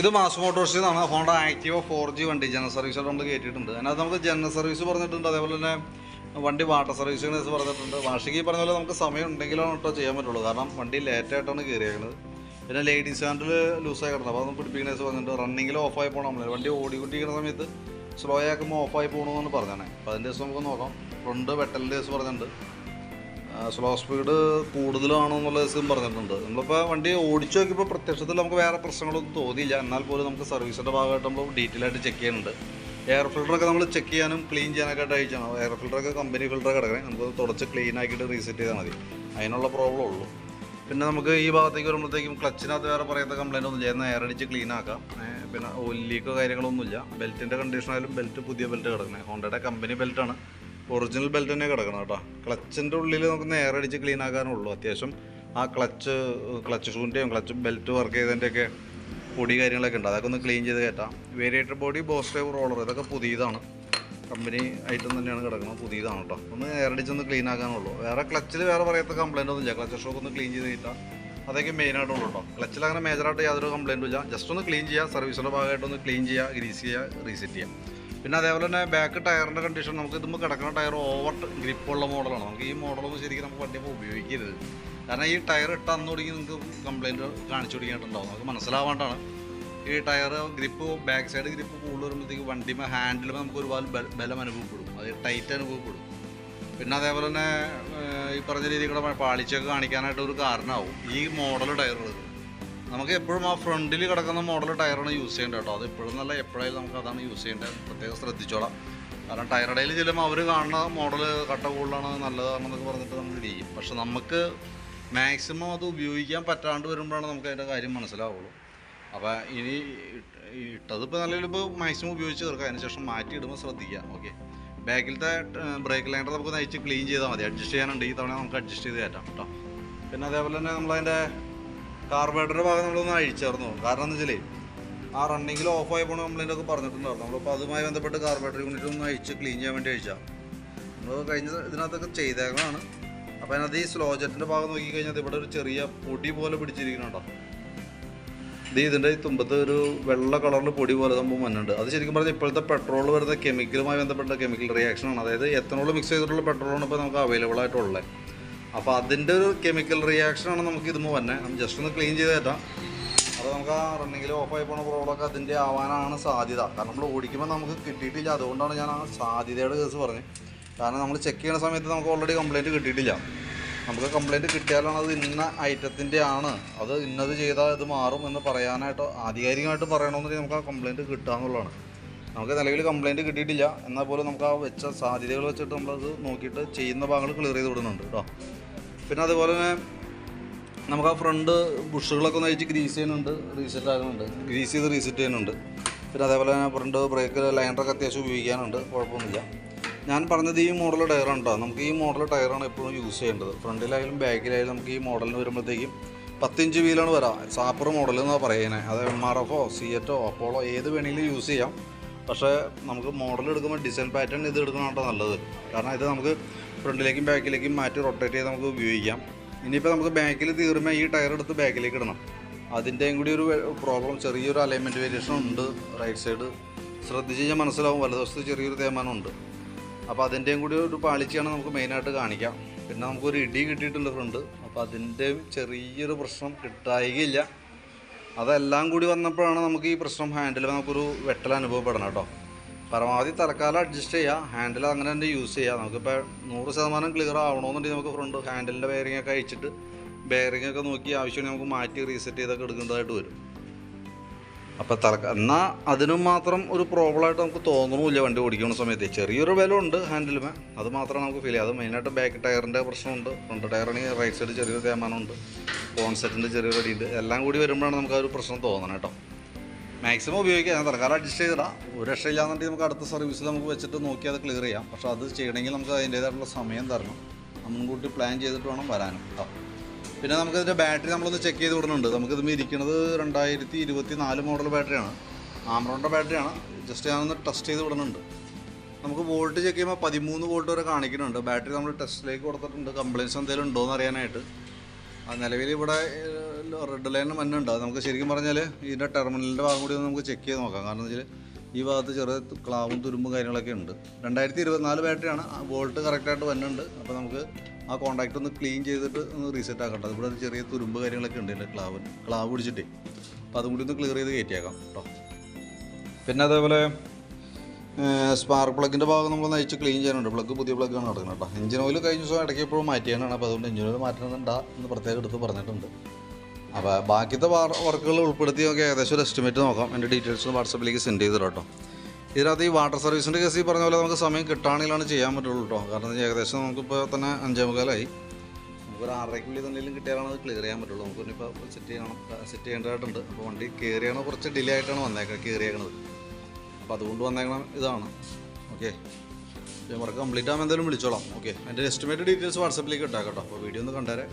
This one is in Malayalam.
ഇത് മാസ് മോട്ടോഴ്സിൽ നിന്നാണ് ഹോണ്ട ആക്റ്റീവ ഫോർ ജി വണ്ടി ജനറൽ സർവീസ് നമ്മൾ കയറ്റിയിട്ടുണ്ട് അതിനകത്ത് നമുക്ക് ജനറൽ സർവീസ് പറഞ്ഞിട്ടുണ്ട്. അതേപോലെ തന്നെ വണ്ടി വാട്ടർ സർവീസിംഗ് പറഞ്ഞിട്ടുണ്ട്. വാർഷിക ഈ പറഞ്ഞ പോലെ നമുക്ക് സമയം ഉണ്ടെങ്കിലാണ് കേട്ടോ ചെയ്യാൻ പറ്റുള്ളൂ. കാരണം വണ്ടി ലേറ്റായിട്ടാണ് കയറിയേക്കുന്നത് പിന്നെ ലേഡീസ് ഹാൻഡിൽ ലൂസായി കിടന്നത് അപ്പോൾ അതൊന്നും പിടിപ്പിക്കണേസ് പറഞ്ഞിട്ടുണ്ട്. റണ്ണിങ്ങിൽ ആയി പോകണം നമ്മൾ വണ്ടി ഓടിക്കൊണ്ടിരിക്കുന്ന സമയത്ത് സ്ലോ ആക്കുമ്പോൾ ഓഫായി പോകണമെന്നാണ് പറഞ്ഞത് അപ്പോൾ അതിന്റെ ദിവസം നമുക്ക് നോക്കാം. ഫ്രണ്ട് വെട്ടലിന്റെ കേസ് പറഞ്ഞിട്ടുണ്ട്. സ്ലോ സ്പീഡ് കൂടുതലാണെന്നുള്ള കേസും പറഞ്ഞിട്ടുണ്ട്. നമ്മളിപ്പോൾ വണ്ടി ഓടിച്ചു നോക്കിയപ്പോൾ പ്രത്യക്ഷത്തിൽ നമുക്ക് വേറെ പ്രശ്നങ്ങളൊന്നും തോന്നിയില്ല. എന്നാൽ പോലും നമുക്ക് സർവീസിന്റെ ഭാഗമായിട്ട് നമ്മൾ ഡീറ്റെയിൽ ആയിട്ട് ചെക്ക് ചെയ്യുന്നുണ്ട്. എയർ ഫിൽറ്ററൊക്കെ നമ്മൾ ചെക്ക് ചെയ്യാനും ക്ലീൻ ചെയ്യാനൊക്കെ ആയിട്ട് അയച്ചാണ്. എയർ ഫിൽറ്ററൊക്കെ കമ്പനി ഫിൽറ്റർ കിടക്കണേ. നമുക്ക് തുടച്ച് ക്ലീൻ ആക്കിയിട്ട് റീസെറ്റ് ചെയ്താൽ മതി. അതിനുള്ള പ്രോബ്ലം ഉള്ളൂ. പിന്നെ നമുക്ക് ഈ ഭാഗത്തേക്ക് വരുമ്പോഴത്തേക്കും ക്ലച്ചിനകത്ത് വേറെ പറയാത്ത കംപ്ലൈന്റ് ഒന്നും ചെയ്യുന്ന എയർ അടിച്ച് ക്ലീൻ ആക്കാം. പിന്നെ ഓയിൽ കാര്യങ്ങളൊന്നുമില്ല. ബെൽറ്റിന്റെ കണ്ടീഷനായാലും ബെൽറ്റ് പുതിയ ബെൽറ്റ് കിടക്കണേ. ഹോണ്ടയുടെ കമ്പനി ബെൽറ്റാണ് ഒറിജിനൽ ബെൽറ്റ് തന്നെ കിടക്കണം കേട്ടോ. ക്ലച്ചിന്റെ ഉള്ളിൽ നമുക്ക് നേരെ അടിച്ച് ക്ലീൻ ആക്കാനുള്ളൂ. അത്യാവശ്യം ആ ക്ലച്ച് ക്ലച്ച് ഷൂന്റെയും ക്ലച്ച് ബെൽറ്റ് വർക്ക് ചെയ്തതിന്റെയൊക്കെ പൊടി കാര്യങ്ങളൊക്കെ ഉണ്ട്. അതൊക്കെ ഒന്ന് ക്ലീൻ ചെയ്ത് കയറ്റാം variator body boss type roller ഇതൊക്കെ പുതിയതാണ്. കമ്പനി ഐറ്റം തന്നെയാണ് കിടക്കുന്നത്. പുതിയതാണ് കേട്ടോ. ഒന്ന് എയർ അടിച്ചൊന്ന് ക്ലീൻ ആക്കാനുള്ളൂ. വേറെ ക്ലച്ചിൽ വേറെ പറയാത്ത കംപ്ലൈന്റ് ഒന്നും ഇല്ല. ക്ലച്ച് ഷോക്ക് ഒന്ന് ക്ലീൻ ചെയ്ത് കിട്ടാം അതൊക്കെ മെയിനായിട്ടുള്ളൂ കേട്ടോ. ക്ലച്ചിൽ അങ്ങനെ മേജറായിട്ട് യാതൊരു കംപ്ലൈന്റും ഇല്ല. ജസ്റ്റ് ഒന്ന് ക്ലീൻ ചെയ്യുക സർവീസിന്റെ ഭാഗമായിട്ടൊന്ന് ക്ലീൻ ചെയ്യുക ഗ്രീസ് ചെയ്യുക റീസെറ്റ് ചെയ്യുക പിന്നെ അതേപോലെ തന്നെ ബാക്ക് ടയറിന്റെ കണ്ടീഷൻ നമുക്ക് ഇതുമ്പോൾ കിടക്കുന്ന ടയർ ഓവർ ഗ്രിപ്പുള്ള മോഡലാണ് നമുക്ക് ഈ മോഡലൊന്നും ശരിക്കും നമുക്ക് വണ്ടി ഉപയോഗിക്കരുത്. കാരണം ഈ ടയർ ഇട്ട് അന്ന് തുടങ്ങി നിങ്ങൾക്ക് കംപ്ലയിന്റ് കാണിച്ചു തുടങ്ങിയിട്ടുണ്ടാവും. നമുക്ക് മനസ്സിലാവാണ്ടാണ്. ഈ tyre grip back side grip കൂടുതൽ വരുമ്പോഴത്തേക്ക് വണ്ടിമേ ഹാൻഡിലുമേ നമുക്ക് ഒരുപാട് ബലം അനുഭവപ്പെടും. അത് ടൈറ്റ് അനുഭവപ്പെടും. പിന്നെ അതേപോലെ തന്നെ ഈ പറഞ്ഞ രീതിയിൽ കൂടെ പാളിച്ചൊക്കെ കാണിക്കാനായിട്ട് ഒരു കാരണമാവും ഈ മോഡൽ ടയറുകൾ നമുക്ക് എപ്പോഴും ആ ഫ്രണ്ടിൽ കിടക്കുന്ന മോഡൽ ടയറാണ് യൂസ് ചെയ്യേണ്ടത് കേട്ടോ. അത് എപ്പോഴും നല്ല എപ്പോഴായാലും നമുക്ക് അതാണ് യൂസ് ചെയ്യേണ്ടത്. പ്രത്യേകം ശ്രദ്ധിച്ചോളാം. കാരണം ടയറടയിൽ ചെല്ലുമ്പോൾ അവർ കാണുന്ന മോഡൽ കട്ട കൂടുതലാണ് നല്ലതാണെന്നൊക്കെ പറഞ്ഞിട്ട് നമ്മൾ ഇരിക്കും. പക്ഷെ നമുക്ക് മാക്സിമം അത് ഉപയോഗിക്കാൻ പറ്റാണ്ട് വരുമ്പോഴാണ് നമുക്ക് അതിന്റെ കാര്യം മനസ്സിലാവുള്ളൂ. അപ്പോൾ ഇനി ഇട്ടതിപ്പോൾ നല്ല ഇപ്പോൾ മാക്സിമം ഉപയോഗിച്ച് തീർക്കാം. അതിനുശേഷം മാറ്റി ഇടുമ്പോൾ ശ്രദ്ധിക്കുക ഓക്കെ ബാക്കിലത്തെ ബ്രേക്ക് ലൈനർ നമുക്ക് നയിച്ച് ക്ലീൻ ചെയ്താൽ മതി. അഡ്ജസ്റ്റ് ചെയ്യാനുണ്ട് ഈ തവണ നമുക്ക് അഡ്ജസ്റ്റ് ചെയ്ത് കയറ്റാം കേട്ടോ. പിന്നെ അതേപോലെ തന്നെ നമ്മളതിന്റെ കാർബറേറ്ററിന്റെ ഭാഗം നമ്മളൊന്ന് അഴിച്ചായിരുന്നു കാരണം എന്ന് വെച്ചാൽ ആ റണ്ണിങ്ങിൽ ആയി പോകണ കംപ്ലൈന്റ് ഒക്കെ പറഞ്ഞിട്ടുണ്ടായിരുന്നു നമ്മളിപ്പോൾ അതുമായി ബന്ധപ്പെട്ട് കാർബറേറ്റർ യൂണിറ്റ് ഒന്ന് അഴിച്ച് ക്ലീൻ ചെയ്യാൻ വേണ്ടി അഴിച്ചാൽ നമ്മൾ കഴിഞ്ഞ ഇതിനകത്തൊക്കെ ചെയ്തേക്കണതാണ്. അപ്പോൾ അതിനകത്ത് ഈ സ്ലോ ജെറ്റിന്റെ ഭാഗം നോക്കിക്കഴിഞ്ഞാൽ ഇവിടെ ഒരു ചെറിയ പൊടി പോലെ പിടിച്ചിരിക്കുന്നുണ്ടോ ഇത് ഇതിന്റെ തുമ്പത്ത് ഒരു വെള്ള കളറിൽ പൊടി പോലെ സംഭവം വന്നിട്ടുണ്ട്. അത് ശരിക്കും പറഞ്ഞാൽ ഇപ്പോഴത്തെ പെട്രോൾ വരുന്ന കെമിക്കലുമായി ബന്ധപ്പെട്ട കെമിക്കൽ റിയാക്ഷനാണ് അതായത് എത്തനോൾ മിക്സ് ചെയ്തിട്ടുള്ള പെട്രോളാണ് ഇപ്പോൾ നമുക്ക് അവൈലബിൾ ആയിട്ടുള്ളത്. അപ്പോൾ അതിന്റെ ഒരു കെമിക്കൽ റിയാക്ഷനാണ് നമുക്ക് ഇതുമ്പോൾ നമ്മൾ ജസ്റ്റ് ഒന്ന് ക്ലീൻ ചെയ്ത് തരാം അപ്പോൾ നമുക്ക് ആ റണ്ണിങ്ങിൽ ഓഫ് ആയി പോണ പ്രോബ്ലമൊക്കെ അതിന്റെ ആവാനാണ് സാധ്യത. കാരണം നമ്മൾ ഓടിക്കുമ്പോൾ നമുക്ക് കിട്ടിയിട്ടില്ല. അതുകൊണ്ടാണ് ഞാൻ ആ സാധ്യതയുടെ കേസ് പറഞ്ഞത്. കാരണം നമ്മൾ ചെക്ക് ചെയ്യുന്ന സമയത്ത് നമുക്ക് ഓൾറെഡി കംപ്ലയിന്റ് കിട്ടിയിട്ടില്ല. നമുക്ക് കംപ്ലയിന്റ് കിട്ടിയാലാണ് അത് ഇന്ന ഐറ്റത്തിന്റെ ആണ്. അത് ഇന്നത് ചെയ്താൽ ഇത് മാറും എന്ന് പറയാനായിട്ട് ആധികാരികമായിട്ട് പറയണമെന്നുണ്ടെങ്കിൽ നമുക്ക് ആ കംപ്ലയിന്റ് കിട്ടുക എന്നുള്ളതാണ്. നമുക്ക് നിലവിൽ കംപ്ലയിന്റ് കിട്ടിയിട്ടില്ല. എന്നാൽ പോലും നമുക്ക് ആ വെച്ച സാധ്യതകൾ വെച്ചിട്ട് നമ്മളത് നോക്കിയിട്ട് ചെയ്യുന്ന ഭാഗങ്ങൾ ക്ലിയർ ചെയ്ത് വിടുന്നുണ്ട് കേട്ടോ. പിന്നെ അതുപോലെ തന്നെ നമുക്ക് ആ ഫ്രണ്ട് ബുഷുകളൊക്കെ ഒന്ന് അഴിച്ച് ഗ്രീസ് ചെയ്യുന്നുണ്ട് റീസെറ്റ് ആകുന്നുണ്ട്. ഗ്രീസ് ചെയ്ത് റീസെറ്റ് ചെയ്യുന്നുണ്ട്. പിന്നെ അതേപോലെ തന്നെ ഫ്രണ്ട് ബ്രേക്ക് ലൈനറൊക്കെ അത്യാവശ്യം ഉപയോഗിക്കാനുണ്ട്. കുഴപ്പമൊന്നുമില്ല. ഞാൻ പറഞ്ഞത് ഈ മോഡൽ ടയറാണ് കേട്ടോ നമുക്ക് ഈ മോഡൽ ടയറാണ് എപ്പോഴും യൂസ് ചെയ്യേണ്ടത്. ഫ്രണ്ടിലായാലും ബാക്കിലായാലും നമുക്ക് ഈ മോഡലിന് വരുമ്പോഴത്തേക്കും പത്തിഞ്ച് വീലാണ് വരാം. സാപ്പർ മോഡൽ എന്നാണ് പറയുന്നത് അത് എം ആർ എഫോ സി എറ്റോ അപ്പോളോ ഏത് വേണമെങ്കിലും യൂസ് ചെയ്യാം. പക്ഷേ നമുക്ക് മോഡൽ എടുക്കുമ്പോൾ ഡിസൈൻ പാറ്റേൺ ഇത് എടുക്കുന്നതാണ് നല്ലത്. കാരണം ഇത് നമുക്ക് ഫ്രണ്ടിലേക്കും ബാക്കിലേക്കും മാറ്റി റൊട്ടേറ്റ് ചെയ്ത് നമുക്ക് ഉപയോഗിക്കാം. ഇനിയിപ്പോൾ നമുക്ക് ബാക്കിൽ തീർമ്പോൾ ഈ ടയർ എടുത്ത് ബാക്കിലേക്ക് ഇടണം. അതിന്റെയും കൂടി ഒരു പ്രോബ്ലം ചെറിയൊരു അലൈൻമെന്റ് വേരിയേഷൻ ഉണ്ട് റൈറ്റ് സൈഡ് ശ്രദ്ധിച്ച് കഴിഞ്ഞാൽ മനസ്സിലാവും വലതുവശത്ത് ചെറിയൊരു തേമാനമുണ്ട് അപ്പോൾ അതിന്റെയും കൂടി ഒരു പാളിച്ചയാണ് നമുക്ക് മെയിനായിട്ട് കാണിക്കാം. പിന്നെ നമുക്കൊരു ഇടി കിട്ടിയിട്ടുണ്ട് ഫ്രണ്ട് അപ്പോൾ അതിന്റെ ചെറിയൊരു പ്രശ്നം കിട്ടായികയില്ല. അതെല്ലാം കൂടി വന്നപ്പോഴാണ് നമുക്ക് ഈ പ്രശ്നം ഹാൻഡിൽ നമുക്കൊരു വെട്ടൽ അനുഭവപ്പെടണം കേട്ടോ. പരമാവധി തൽക്കാലം അഡ്ജസ്റ്റ് ചെയ്യുക ഹാൻഡിൽ അങ്ങനെ തന്നെ യൂസ് ചെയ്യുക നമുക്കിപ്പോൾ നൂറ് ശതമാനം ക്ലിയർ ആവണമെന്നുണ്ടെങ്കിൽ നമുക്ക് ഫ്രണ്ട് ഹാൻഡിലിന്റെ ബെയറിംഗ് ഒക്കെ അയച്ചിട്ട് ബെയറിംഗ് ഒക്കെ നോക്കി ആവശ്യമാണെങ്കിൽ നമുക്ക് മാറ്റി റീസെറ്റ് ചെയ്തൊക്കെ എടുക്കേണ്ടതായിട്ട് വരും. അപ്പോൾ തലക്ക എന്നാൽ അതിനും മാത്രം ഒരു പ്രോബ്ലമായിട്ട് നമുക്ക് തോന്നണമില്ല വണ്ടി ഓടിക്കുന്ന സമയത്ത്. ചെറിയൊരു വില ഉണ്ട് ഹാൻഡിലുമേ അത് മാത്രമാണ് നമുക്ക് ഫീൽ ചെയ്യുക. അത് മെയിനായിട്ട് ബാക്ക് ടയറിന്റെ പ്രശ്നമുണ്ട്. ഫ്രണ്ട് ടയറാണെങ്കിൽ റൈറ്റ് സൈഡ് ചെറിയൊരു തേമാനമുണ്ട്. കോൺസെറ്റിന്റെ ചെറിയൊരു അടിയുണ്ട്. എല്ലാം കൂടി വരുമ്പോഴാണ് നമുക്ക് ആ ഒരു പ്രശ്നം തോന്നണം കേട്ടോ. മാക്സിമം ഉപയോഗിക്കാം. ഞാൻ തൽക്കാലം അഡ്ജസ്റ്റ് ചെയ്തിടാം. ഒരു രക്ഷയില്ലാന്നുണ്ടെങ്കിൽ നമുക്ക് അടുത്ത സർവീസിൽ നമുക്ക് വെച്ചിട്ട് നോക്കി അത് ക്ലിയർ ചെയ്യാം. പക്ഷേ അത് ചെയ്യണമെങ്കിൽ നമുക്ക് അതിന്റേതായിട്ടുള്ള സമയം തരണം. മുൻകൂട്ടി പ്ലാൻ ചെയ്തിട്ട് വേണം വരാനും. കേട്ടോ പിന്നെ നമുക്ക് ഇതിന്റെ ബാറ്ററി നമ്മളൊന്ന് ചെക്ക് ചെയ്ത് വിടുന്നുണ്ട് നമുക്കിത് ഇരിക്കുന്നത് രണ്ടായിരത്തി ഇരുപത്തി നാല് മോഡൽ ബാറ്ററിയാണ് ആമറോണിന്റെ ബാറ്ററിയാണ് ജസ്റ്റ് ഞാനൊന്ന് ടെസ്റ്റ് ചെയ്ത് വിടുന്നുണ്ട് നമുക്ക് വോൾട്ട് ചെക്ക് ചെയ്യുമ്പോൾ പതിമൂന്ന് വോൾട്ട് വരെ കാണിക്കുന്നുണ്ട്. ബാറ്ററി നമ്മൾ ടെസ്റ്റിലേക്ക് കൊടുത്തിട്ടുണ്ട്. കംപ്ലയിൻസ് എന്തെങ്കിലും ഉണ്ടോ എന്ന് അറിയാനായിട്ട്. ആ നിലവിൽ ഇവിടെ റെഡ് ലൈൻ മഞ്ഞുണ്ട്. അത് നമുക്ക് ശരിക്കും പറഞ്ഞാൽ ഇതിന്റെ ടെർമിനലിന്റെ ഭാഗം കൂടി ഒന്ന് നമുക്ക് ചെക്ക് ചെയ്ത് നോക്കാം. കാരണം വെച്ചാൽ ഈ ഭാഗത്ത് ചെറിയ ക്ലാവും തുരുമ്പും കാര്യങ്ങളൊക്കെ ഉണ്ട്. രണ്ടായിരത്തി ഇരുപത്തിനാല് ബാറ്ററിയാണ് വോൾട്ട് കറക്റ്റായിട്ട് വന്നുണ്ട് അപ്പോൾ നമുക്ക് ആ കോൺടാക്റ്റ് ഒന്ന് ക്ലീൻ ചെയ്തിട്ട് ഒന്ന് റീസെറ്റ് ആക്കണ്ട ഇവിടെ ഒരു ചെറിയ തുരുമ്പ് കാര്യങ്ങളൊക്കെ ഉണ്ട് ഇതിന്റെ ക്ലാവ് ക്ലാവ് പിടിച്ചിട്ടേ. അപ്പോൾ അതും കൂടി ഒന്ന് ക്ലിയർ ചെയ്ത് കയറ്റിയേക്കാം കേട്ടോ പിന്നെ അതേപോലെ സ്പാർക്ക് പ്ലഗിന്റെ ഭാഗം നമ്മൾ നയിച്ച് ക്ലീൻ ചെയ്യാനുണ്ട്. പ്ലഗ് പുതിയ പ്ലഗാണ് നടക്കുന്നത് കേട്ടോ എഞ്ചിൻ ഓയിൽ കഴിഞ്ഞ ദിവസം ഇടയ്ക്ക് എപ്പോഴും മാറ്റിയാണ് അപ്പോൾ അതുകൊണ്ട് എഞ്ചിൻ ഓയിൽ മാറ്റണമെന്നുണ്ടാ എന്ന് പ്രത്യേകം എടുത്ത് പറഞ്ഞിട്ടുണ്ട്. അപ്പോൾ ബാക്കിയത്തെ വർക്കുകൾ ഉൾപ്പെടുത്തി നമുക്ക് ഏകദേശം ഒരു എസ്റ്റിമേറ്റ് നോക്കാം. എന്റെ ഡീറ്റെയിൽസ് വാട്സപ്പിലേക്ക് സെൻഡ് ചെയ്തിട്ടോ ഇതിനകത്ത് ഈ വാട്ടർ സർവീസിന്റെ കേസ് ഈ പറഞ്ഞ പോലെ നമുക്ക് സമയം കിട്ടുകയാണെങ്കിലാണ് ചെയ്യാൻ പറ്റുള്ളൂ കേട്ടോ കാരണം ഏകദേശം നമുക്കിപ്പോൾ തന്നെ അഞ്ചേ മുക്കാലായി. നമുക്കൊരു ആറരയ്ക്കുള്ളിൽ എന്തെങ്കിലും കിട്ടിയാലാണ് അത് ക്ലിയർ ചെയ്യാൻ പറ്റുള്ളൂ. നമുക്ക് ഇനിയിപ്പോൾ സെറ്റ് ചെയ്യണം സെറ്റ് ചെയ്യേണ്ടതായിട്ടുണ്ട്. അപ്പോൾ വണ്ടി കയറിയാണ് കുറച്ച് ഡിലേ ആയിട്ടാണ് വന്നേക്കുന്നത് കയറിയേക്കണത് അപ്പോൾ അതുകൊണ്ട് വന്നേക്കണം ഇതാണ്. ഓക്കെ വർക്ക് കംപ്ലീറ്റ് ആകുമ്പോൾ എന്തായാലും വിളിച്ചോളാം. ഓക്കെ എന്റെ എസ്റ്റിമേറ്റ് ഡീറ്റെയിൽസ് വാട്സപ്പിലേക്ക് ഇട്ടാൽ കേട്ടോ. അപ്പോൾ വീഡിയോ ഒന്ന് കണ്ടേരെ.